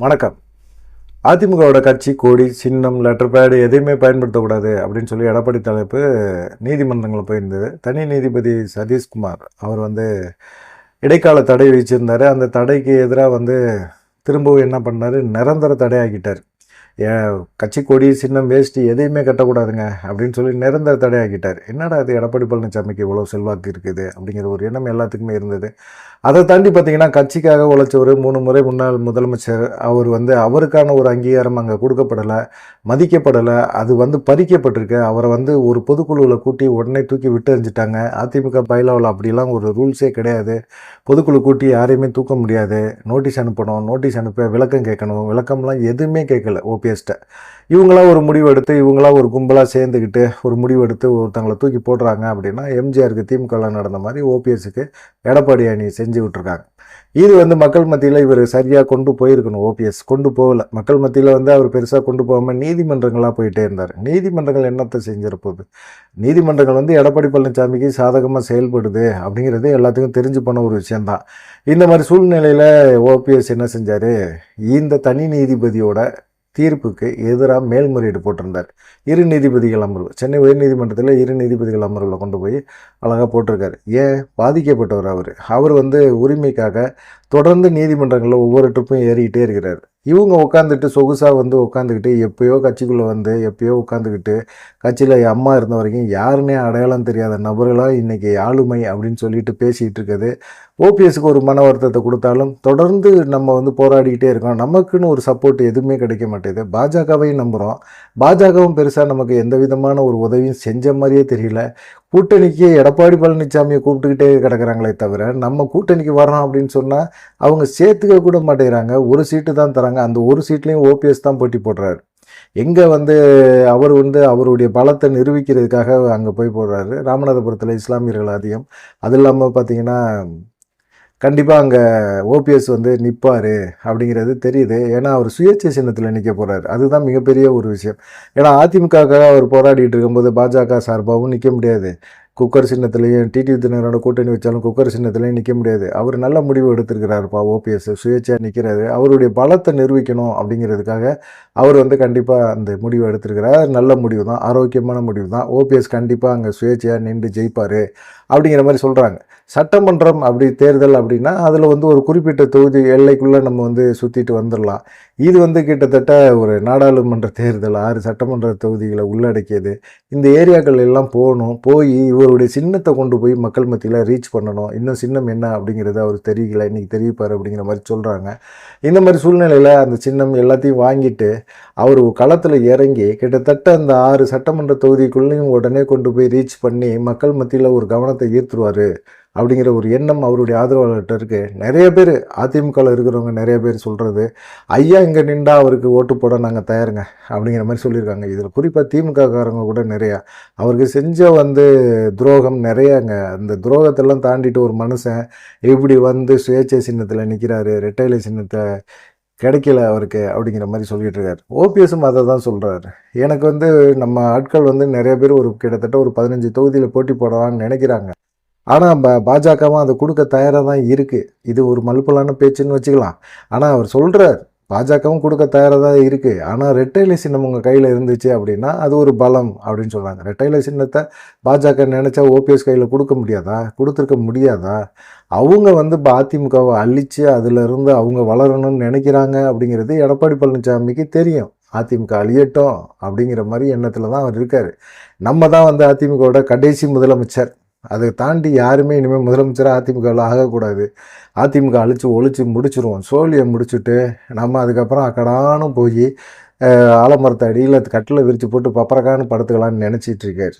வணக்கம். அதிமுகவோட கட்சி கொடி சின்னம் லெட்டர் பேடு எதையுமே பயன்படுத்தக்கூடாது அப்படின்னு சொல்லி எடப்பாடி தலைப்பு நீதிமன்றங்களில் போயிருந்தது. தனி நீதிபதி சதீஷ்குமார் அவர் வந்து இடைக்கால தடை வச்சிருந்தாரு அந்த தடைக்கு எதிராக வந்து திரும்பவும் என்ன பண்ணார்? நிரந்தர தடையாகிட்டார். கட்சி கொடி சின்னம் வேஷ்டி எதையுமே கட்டக்கூடாதுங்க அப்படின்னு சொல்லி நிரந்தர தடையாக்கிட்டார். என்னடா அது எடப்பாடி பழனிசாமிக்கு இவ்வளோ செல்வாக்கு இருக்குது அப்படிங்கிற ஒரு எண்ணம் எல்லாத்துக்குமே இருந்தது. அதை தாண்டி பார்த்தீங்கன்னா கட்சிக்காக உழைச்சவர் மூணு முறை முன்னாள் முதலமைச்சர். அவர் வந்து அவருக்கான ஒரு அங்கீகாரம் அங்கே கொடுக்கப்படலை மதிக்கப்படலை அது வந்து பறிக்கப்பட்டிருக்கு. அவரை வந்து ஒரு பொதுக்குழுவில் கூட்டி உடனே தூக்கி விட்டு எறிஞ்சிட்டாங்க. அதிமுக பயிலாவில் அப்படிலாம் ஒரு ரூல்ஸே கிடையாது. பொதுக்குழு கூட்டி யாரையுமே தூக்க முடியாது. நோட்டீஸ் அனுப்பணும் நோட்டீஸ் அனுப்ப விளக்கம் கேட்கணும் விளக்கம்லாம் எதுவுமே கேட்கல. ஓபிஎஸ்ட்ட இவங்களாம் ஒரு முடிவு எடுத்து இவங்களாம் ஒரு கும்பலாக சேர்ந்துக்கிட்டு ஒரு முடிவு எடுத்து ஒருத்தங்களை தூக்கி போடுறாங்க அப்படின்னா எம்ஜிஆருக்கு திமுகவில் நடந்த மாதிரி ஓபிஎஸ்க்கு எடப்பாடி அணி செஞ்சு விட்ருக்காங்க இது வந்து மக்கள் மத்தியில் இவர் சரியாக கொண்டு போயிருக்கணும் ஓபிஎஸ் கொண்டு போகல. மக்கள் மத்தியில் வந்து அவர் பெருசாக கொண்டு போகாமல் நீதிமன்றங்களாக போயிட்டே இருந்தார். நீதிமன்றங்கள் என்னத்தை செஞ்சிருப்போது நீதிமன்றங்கள் வந்து எடப்பாடி பழனிசாமிக்கு சாதகமாக செயல்படுது அப்படிங்கிறது எல்லாத்துக்கும் தெரிஞ்சு போன ஒரு விஷயந்தான் இந்த மாதிரி சூழ்நிலையில் ஓபிஎஸ் என்ன செஞ்சார்? இந்த தனி நீதிபதியோட தீர்ப்புக்கு எதிராக மேல்முறையீடு போட்டிருந்தார். இரு நீதிபதிகள் அமர்வு சென்னை உயர்நீதிமன்றத்தில் இரு நீதிபதிகள் அமர்வில் கொண்டு போய் அழகாக போட்டிருக்காரு. ஏன்? பாதிக்கப்பட்டவர் அவர். அவர் வந்து உரிமைக்காக தொடர்ந்து நீதிமன்றங்களில் ஒவ்வொரு ட்ரிப்பும் ஏறிக்கிட்டே இருக்கிறார். இவங்க உட்காந்துட்டு சொகுசாக வந்து உட்காந்துக்கிட்டு எப்பயோ கட்சிக்குள்ளே வந்து எப்பயோ உட்காந்துக்கிட்டு கட்சியில் அம்மா இருந்த வரைக்கும் யாருன்னே அடையாளம் தெரியாத நபர்களாக இன்றைக்கி ஆளுமை அப்படின்னு சொல்லிட்டு பேசிகிட்டு இருக்குது. ஓபிஎஸ்க்கு ஒரு மன வருத்தத்தை கொடுத்தாலும் தொடர்ந்து நம்ம வந்து போராடிக்கிட்டே இருக்கோம். நமக்குன்னு ஒரு சப்போர்ட் எதுவுமே கிடைக்க மாட்டேது. பாஜகவையும் நம்புகிறோம் பாஜகவும் பெருசாக நமக்கு எந்த விதமான ஒரு உதவியும் செஞ்ச மாதிரியே தெரியல. கூட்டணிக்கு எடப்பாடி பழனிசாமியை கூப்பிட்டுக்கிட்டே கிடக்கிறாங்களே தவிர நம்ம கூட்டணிக்கு வரோம் அப்படின்னு சொன்னால் அவங்க சேர்த்துக்க கூட மாட்டேங்கிறாங்க. ஒரு சீட்டு தான் தராங்க. அந்த ஒரு சீட்லேயும் ஓபிஎஸ் தான் போட்டி போடுறாரு. எங்கே வந்து அவர் வந்து அவருடைய பலத்தை நிரூபிக்கிறதுக்காக அங்கே போய் போடுறாரு. ராமநாதபுரத்தில் இஸ்லாமியர்கள் அதிகம் அது இல்லாமல் பார்த்தீங்கன்னா கண்டிப்பாக அங்கே ஓபிஎஸ் வந்து நிற்பார் அப்படிங்கிறது தெரியுது. ஏன்னா அவர் சுயேட்சை சின்னத்தில் நிற்க போகிறாரு அதுதான் மிகப்பெரிய ஒரு விஷயம். ஏன்னா அதிமுகக்காக அவர் போராடிட்டு இருக்கும்போது பாஜக சார்பாகவும் நிற்க முடியாது. குக்கர் சின்னத்துலேயும் டிடி தினகரோட கூட்டணி வச்சாலும் குக்கர் சின்னத்துலேயும் நிற்க முடியாது. அவர் நல்ல முடிவு எடுத்திருக்கிறாருப்பா ஓபிஎஸ். சுயேட்சையாக நிற்கிறாரு அவருடைய பலத்தை நிரூபிக்கணும் அப்படிங்கிறதுக்காக அவர் வந்து கண்டிப்பாக அந்த முடிவு எடுத்திருக்கிறார். நல்ல முடிவு தான் ஆரோக்கியமான முடிவு தான் ஓபிஎஸ் கண்டிப்பாக அங்கே சுயேட்சையாக நின்று ஜெயிப்பார் அப்படிங்கிற மாதிரி சொல்கிறாங்க சட்டமன்றம் அப்படி தேர்தல் அப்படின்னா அதில் வந்து ஒரு குறிப்பிட்ட தொகுதி எல்லைக்குள்ளே நம்ம வந்து சுற்றிட்டு வந்துடலாம் இது வந்து கிட்டத்தட்ட ஒரு நாடாளுமன்ற தேர்தல் ஆறு சட்டமன்ற தொகுதிகளை உள்ளடக்கியது. இந்த ஏரியாக்கள் எல்லாம் போகணும். போய் இவருடைய சின்னத்தை கொண்டு போய் மக்கள் மத்தியில் ரீச் பண்ணணும். இன்னும் சின்னம் என்ன அப்படிங்கிறது அவர் தெரியல. இன்றைக்கி தெரிவிப்பார் அப்படிங்கிற மாதிரி சொல்கிறாங்க இந்த மாதிரி சூழ்நிலையில் அந்த சின்னம் எல்லாத்தையும் வாங்கிட்டு அவர் களத்தில் இறங்கி கிட்டத்தட்ட அந்த ஆறு சட்டமன்ற தொகுதிக்குள்ளேயும் உடனே கொண்டு போய் ரீச் பண்ணி மக்கள் மத்தியில் ஒரு கவனத்தை ஈர்த்துருவார். அப்படிங்கிற ஒரு எண்ணம் அவருடைய ஆதரவாளர்கிட்ட இருக்குது நிறைய பேர் அதிமுகவில் இருக்கிறவங்க நிறைய பேர் சொல்கிறது ஐயா இங்கே நின்றா அவருக்கு ஓட்டு போட நாங்கள் தயாருங்க அப்படிங்கிற மாதிரி சொல்லியிருக்காங்க. இதில் குறிப்பாக திமுககாரங்க கூட நிறையா. அவருக்கு செஞ்ச வந்து துரோகம் நிறையாங்க. அந்த துரோகத்தெல்லாம் தாண்டிட்டு ஒரு மனுஷன் இப்படி வந்து சுயேட்சை சின்னத்தில் நிற்கிறாரு ரெட்டைலை சின்னத்தை கிடைக்கல அவருக்கு அப்படிங்கிற மாதிரி சொல்லிட்டு இருக்காரு. ஓபிஎஸும் அதை தான் சொல்கிறாரு எனக்கு வந்து நம்ம ஆட்கள் வந்து நிறைய பேர் ஒரு கிட்டத்தட்ட ஒரு பதினஞ்சு தொகுதியில் போட்டி போடலாம்னு நினைக்கிறாங்க. ஆனால் ப பாஜகவும் அதை கொடுக்க தயாராக தான் இருக்குது இது ஒரு மலுப்பலான பேச்சுன்னு வச்சுக்கலாம். ஆனால் அவர் சொல்கிறார் பாஜகவும் கொடுக்க தயாராக தான் இருக்குது ஆனால் ரெட்டைலை சின்னம் உங்கள் கையில் இருந்துச்சு அப்படின்னா அது ஒரு பலம் அப்படின்னு சொல்கிறாங்க ரெட்டைலை சின்னத்தை பாஜக நினச்சா ஓபிஎஸ் கையில் கொடுக்க முடியாதா? கொடுத்துருக்க முடியாதா? அவங்க வந்து இப்போ அதிமுகவை அழித்து அதிலிருந்து அவங்க வளரணும்னு நினைக்கிறாங்க அப்படிங்கிறது எடப்பாடி பழனிசாமிக்கு தெரியும். அதிமுக அழியட்டும் அப்படிங்கிற மாதிரி எண்ணத்தில் தான் அவர் இருக்கார். நம்ம தான் வந்து அதிமுகவோட கடைசி முதலமைச்சர். அதை தாண்டி யாருமே இனிமேல் முதலமைச்சராக அதிமுகவில் ஆகக்கூடாது. அதிமுக அழிச்சு ஒழிச்சு முடிச்சிருவோம். சோழியை முடிச்சுட்டு நம்ம அதுக்கப்புறம் அக்கடானும் போய் ஆலமரத்தை அடியில் கட்டில் விரித்து போட்டு பப்பரக்கான்னு படுத்துக்கலாம்னு நினச்சிட்டு இருக்காரு.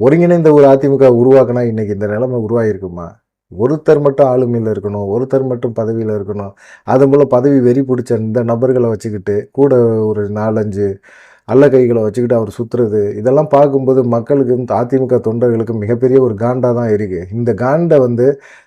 ஒருங்கிணைந்த ஒரு அதிமுக உருவாக்கினா இன்றைக்கி இந்த நிலைமை உருவாகிருக்குமா ஒருத்தர் மட்டும் ஆளுமையில் இருக்கணும் ஒருத்தர் மட்டும் பதவியில் இருக்கணும். அது போல் பதவி வெறி பிடிச்ச இந்த நபர்களை வச்சுக்கிட்டு கூட ஒரு நாலஞ்சு அல்ல கைகளை வச்சுக்கிட்டு அவர் சுற்றுறது இதெல்லாம் பார்க்கும்போது மக்களுக்கும் அதிமுக தொண்டர்களுக்கு மிகப்பெரிய ஒரு காண்டாக தான் இருக்குது இந்த காண்டை வந்து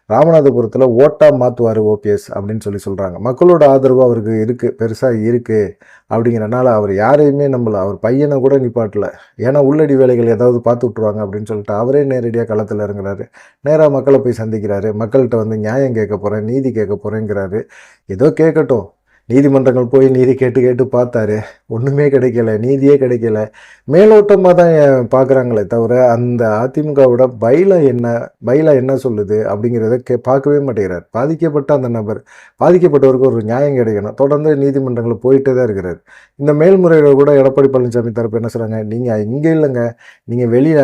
ராமநாதபுரத்தில் ஓட்டாக மாற்றுவார் ஓபிஎஸ் அப்படின்னு சொல்லி சொல்கிறாங்க மக்களோட ஆதரவு அவருக்கு இருக்குது பெருசாக இருக்குது அப்படிங்கிறனால அவர் யாரையுமே நம்மளை அவர் பையனை கூட நிப்பாட்டல. ஏன்னா உள்ளடி வேலைகள் ஏதாவது பார்த்து விட்ருவாங்க அப்படின்னு சொல்லிட்டு அவரே நேரடியாக களத்தில் இறங்குறாரு. நேராக மக்களை போய் சந்திக்கிறாரு. மக்கள்கிட்ட வந்து நியாயம் கேட்க போகிறேன் நீதி கேட்க போகிறேங்கிறாரு ஏதோ கேட்கட்டும். நீதிமன்றங்கள் போய் நீதி கேட்டு கேட்டு பார்த்தாரு. ஒன்றுமே கிடைக்கல நீதியே கிடைக்கல. மேலோட்டமாக தான் பார்க்குறாங்களே தவிர அந்த அதிமுகவோட பயிலா என்ன பைலா என்ன சொல்லுது அப்படிங்கிறத கே பார்க்கவே மாட்டேங்கிறார். பாதிக்கப்பட்ட அந்த நபர் பாதிக்கப்பட்டவருக்கு ஒரு நியாயம் கிடைக்கணும். தொடர்ந்து நீதிமன்றங்களில் போயிட்டே தான் இருக்கிறார். இந்த மேல்முறையில் கூட எடப்பாடி பழனிசாமி தரப்பு என்ன சொல்கிறாங்க நீங்கள் இங்கே இல்லைங்க. நீங்கள் வெளியே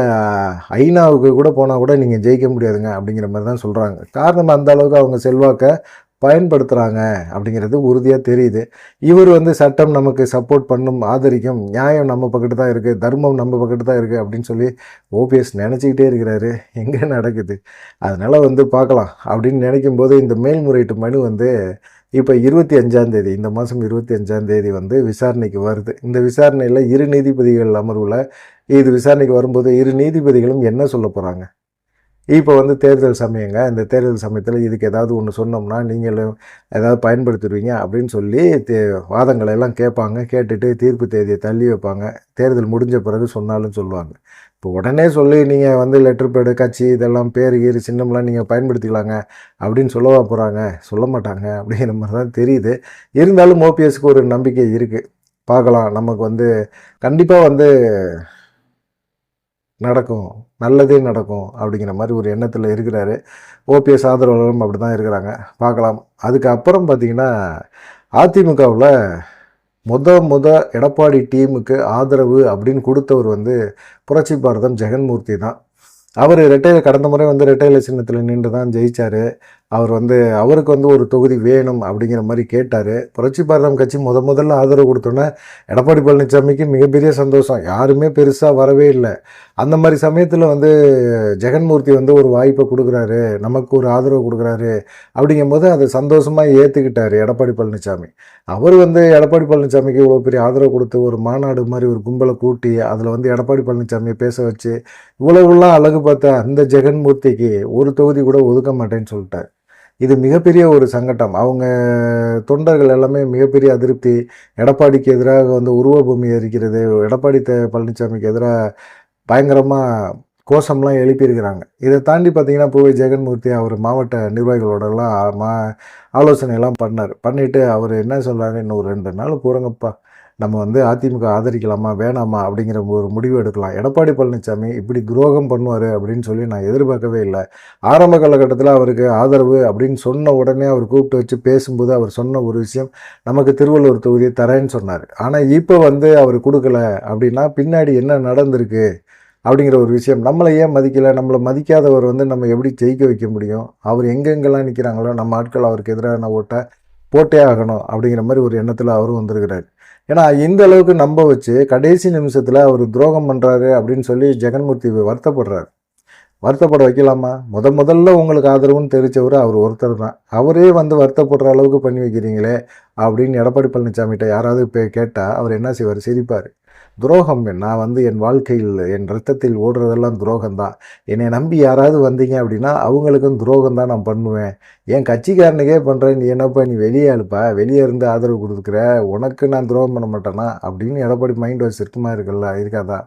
ஐநாவுக்கு கூட போனால் கூட நீங்கள் ஜெயிக்க முடியாதுங்க அப்படிங்கிற மாதிரி தான் சொல்கிறாங்க காரணம் அந்த அளவுக்கு அவங்க செல்வாக்கை பயன்படுத்துகிறாங்க அப்படிங்கிறது உறுதியாக தெரியுது. இவர் வந்து சட்டம் நமக்கு சப்போர்ட் பண்ணும் ஆதரிக்கும் நியாயம் நம்ம பக்கத்து தான் இருக்குது தர்மம் நம்ம பக்கத்து தான் இருக்குது அப்படின்னு சொல்லி ஓபிஎஸ் நினச்சிக்கிட்டே இருக்கிறாரு. எங்கே நடக்குது? அதனால் வந்து பார்க்கலாம் அப்படின்னு நினைக்கும் போது இந்த மேல்முறையீட்டு மனு வந்து இப்போ இருபத்தி அஞ்சாந்தேதி இந்த மாதம் இருபத்தி அஞ்சாந்தேதி வந்து விசாரணைக்கு வருது. இந்த விசாரணையில் இரு நீதிபதிகள் அமர்வில் இது விசாரணைக்கு வரும்போது இரு நீதிபதிகளும் என்ன சொல்ல போகிறாங்க இப்போ வந்து தேர்தல் சமயங்க. இந்த தேர்தல் சமயத்தில் இதுக்கு ஏதாவது ஒன்று சொன்னோம்னா நீங்களும் ஏதாவது பயன்படுத்திடுவீங்க அப்படின்னு சொல்லி தே வாதங்களை எல்லாம் கேட்பாங்க. கேட்டுட்டு தீர்ப்பு தேதியை தள்ளி வைப்பாங்க. தேர்தல் முடிஞ்ச பிறகு சொன்னாலும் சொல்லுவாங்க. இப்போ உடனே சொல்லி நீங்கள் வந்து லெட்டர் பேடு கட்சி இதெல்லாம் பேர் கீறு சின்னம்லாம் நீங்கள் பயன்படுத்திக்கலாங்க அப்படின்னு சொல்லவா போகிறாங்க சொல்ல மாட்டாங்க அப்படிங்கிற மாதிரி தான் தெரியுது. இருந்தாலும் ஓபிஎஸ்க்கு ஒரு நம்பிக்கை இருக்குது பார்க்கலாம். நமக்கு வந்து கண்டிப்பாக வந்து நடக்கும். நல்லதே நடக்கும் அப்படிங்கிற மாதிரி ஒரு எண்ணத்தில் இருக்கிறாரு. ஓபிஎஸ் ஆதரவாளரும் அப்படி தான் இருக்கிறாங்க. பார்க்கலாம். அதுக்கப்புறம் பார்த்திங்கன்னா அதிமுகவில் முத முத எடப்பாடி டீமுக்கு ஆதரவு அப்படின்னு கொடுத்தவர் வந்து புரட்சி பாரதம் ஜெகன்மூர்த்தி தான். அவர் ரெட்டையில் கடந்த முறை வந்து ரெட்டையில சின்னத்தில் நின்று தான் ஜெயிச்சார். அவர் வந்து அவருக்கு வந்து ஒரு தொகுதி வேணும் அப்படிங்கிற மாதிரி கேட்டார். புரட்சி பாரதம் கட்சி முத முதல்ல ஆதரவு கொடுத்தோன்னே எடப்பாடி பழனிசாமிக்கு மிகப்பெரிய சந்தோஷம். யாருமே பெருசாக வரவே இல்லை. அந்த மாதிரி சமயத்தில் வந்து ஜெகன்மூர்த்தி வந்து ஒரு வாய்ப்பை கொடுக்குறாரு. நமக்கு ஒரு ஆதரவு கொடுக்குறாரு. அப்படிங்கும்போது அதை சந்தோஷமாக ஏற்றுக்கிட்டார் எடப்பாடி பழனிசாமி அவர் வந்து எடப்பாடி பழனிசாமிக்கு இவ்வளோ பெரிய ஆதரவு கொடுத்து ஒரு மாநாடு மாதிரி ஒரு கும்பலை கூட்டி அதில் வந்து எடப்பாடி பழனிசாமியை பேச வச்சு இவ்வளவுலாம் அழகு பார்த்த அந்த ஜெகன்மூர்த்திக்கு ஒரு தொகுதி கூட ஒதுக்க மாட்டேன்னு சொல்லிட்டார். இது மிகப்பெரிய ஒரு சங்கடம் அவங்க தொண்டர்கள் எல்லாமே மிகப்பெரிய அதிருப்தி. எடப்பாடிக்கு எதிராக வந்து உருவபூமி எரிக்கிறது. எடப்பாடி த பழனிசாமிக்கு எதிராக பயங்கரமாக கோஷம்லாம் எழுப்பியிருக்கிறாங்க. இதை தாண்டி பார்த்தீங்கன்னா பூவை ஜெகன்மூர்த்தி அவர் மாவட்ட நிர்வாகிகளோடலாம் மா ஆலோசனையெல்லாம் பண்ணார். பண்ணிவிட்டு அவர் என்ன சொல்கிறாங்க இன்னும் ஒரு ரெண்டு நாள் போகிறங்கப்பா நம்ம வந்து அதிமுக ஆதரிக்கலாமா வேணாமா அப்படிங்கிற ஒரு முடிவு எடுக்கலாம். எடப்பாடி பழனிசாமி இப்படி துரோகம் பண்ணுவார் அப்படின்னு சொல்லி நான் எதிர்பார்க்கவே இல்லை. ஆரம்ப காலகட்டத்தில் அவருக்கு ஆதரவு அப்படின்னு சொன்ன உடனே அவர் கூப்பிட்டு வச்சு பேசும்போது அவர் சொன்ன ஒரு விஷயம் நமக்கு திருவள்ளூர் தொகுதியை தரேன்னு சொன்னார். ஆனால் இப்போ வந்து அவர் கொடுக்கல அப்படின்னா பின்னாடி என்ன நடந்திருக்கு? அப்படிங்கிற ஒரு விஷயம். நம்மளை ஏன் மதிக்கலை? நம்மளை மதிக்காதவர் வந்து நம்ம எப்படி ஜெயிக்க வைக்க முடியும்? அவர் எங்கெங்கெல்லாம் நிற்கிறாங்களோ நம்ம ஆட்கள் அவருக்கு எதிரான ஓட்டை போட்டே ஆகணும் அப்படிங்கிற மாதிரி ஒரு எண்ணத்தில் அவரும் வந்திருக்கிறார். ஏன்னா இந்த அளவுக்கு நம்ப வச்சு கடைசி நிமிஷத்தில் அவர் துரோகம் பண்ணுறாரு அப்படின்னு சொல்லி ஜெகன்மூர்த்தி வருத்தப்படுறாரு. வருத்தப்பட வைக்கலாமா? முத முதல்ல உங்களுக்கு ஆதரவுன்னு தெரிஞ்சவர் அவர் ஒருத்தர் தான். அவரே வந்து வருத்தப்படுற அளவுக்கு பண்ணி வைக்கிறீங்களே அப்படின்னு எடப்பாடி பழனிசாமிகிட்ட யாராவது இப்போ கேட்டால் அவர் என்ன செய்வார்? சிரிப்பார். துரோகம். நான் வந்து என் வாழ்க்கையில் என் ரத்தத்தில் ஓடுறதெல்லாம் துரோகம் தான் என்னை நம்பி யாராவது வந்தீங்க அப்படின்னா அவங்களுக்கும் துரோகம் தான் நான் பண்ணுவேன். என் கட்சிக்காரனுக்கே பண்ணுறேன் நீ என்னப்பா நீ வெளியே அழுப்பா வெளியே இருந்து ஆதரவு கொடுக்குற? உனக்கு நான் துரோகம் பண்ண மாட்டேனா? அப்படின்னு எடப்பாடி மைண்ட் வாஷ் இருக்குமா இருக்குல்ல இருக்காதான்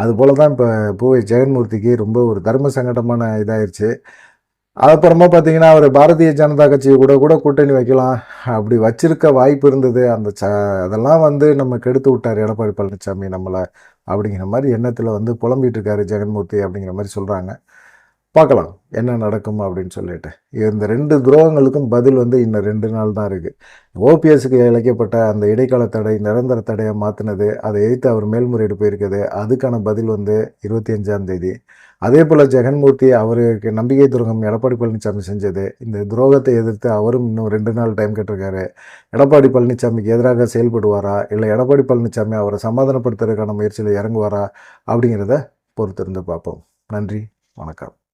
அதுபோல தான் இப்போ பூவை ஜெகன்மூர்த்திக்கு ரொம்ப ஒரு தர்ம சங்கடமான இதாயிருச்சு. அதுக்கப்புறமா பார்த்தீங்கன்னா அவர் பாரதிய ஜனதா கட்சியை கூட கூட கூட்டணி வைக்கலாம். அப்படி வச்சிருக்க வாய்ப்பு இருந்தது. அந்த ச அதெல்லாம் வந்து நம்ம கெடுத்து விட்டார் எடப்பாடி பழனிசாமி நம்மளை. அப்படிங்கிற மாதிரி எண்ணத்தில் வந்து புலம்பிட்டு இருக்காரு ஜெகன்மூர்த்தி அப்படிங்கிற மாதிரி சொல்கிறாங்க பார்க்கலாம் என்ன நடக்கும் அப்படின்னு சொல்லிட்டு. இந்த ரெண்டு துரோகங்களுக்கும் பதில் வந்து இன்னும் ரெண்டு நாள் தான் இருக்குது ஓபிஎஸ்க்கு இழைக்கப்பட்ட அந்த இடைக்கால தடை நிரந்தர தடையை மாற்றினது அதை எதிர்த்து அவர் மேல்முறையீடு போயிருக்குது. அதுக்கான பதில் வந்து இருபத்தி அஞ்சாம் தேதி. அதே போல் ஜெகன்மூர்த்தி அவருக்கு நம்பிக்கை துரோகம் எடப்பாடி பழனிசாமி செஞ்சது. இந்த துரோகத்தை எதிர்த்து அவரும் இன்னும் ரெண்டு நாள் டைம் கேட்டிருக்காரு. எடப்பாடி பழனிசாமிக்கு எதிராக செயல்படுவாரா? இல்லை எடப்பாடி பழனிசாமி அவரை சமாதானப்படுத்துறதுக்கான முயற்சியில் இறங்குவாரா? அப்படிங்கிறத பொறுத்திருந்து பார்ப்போம். நன்றி வணக்கம்.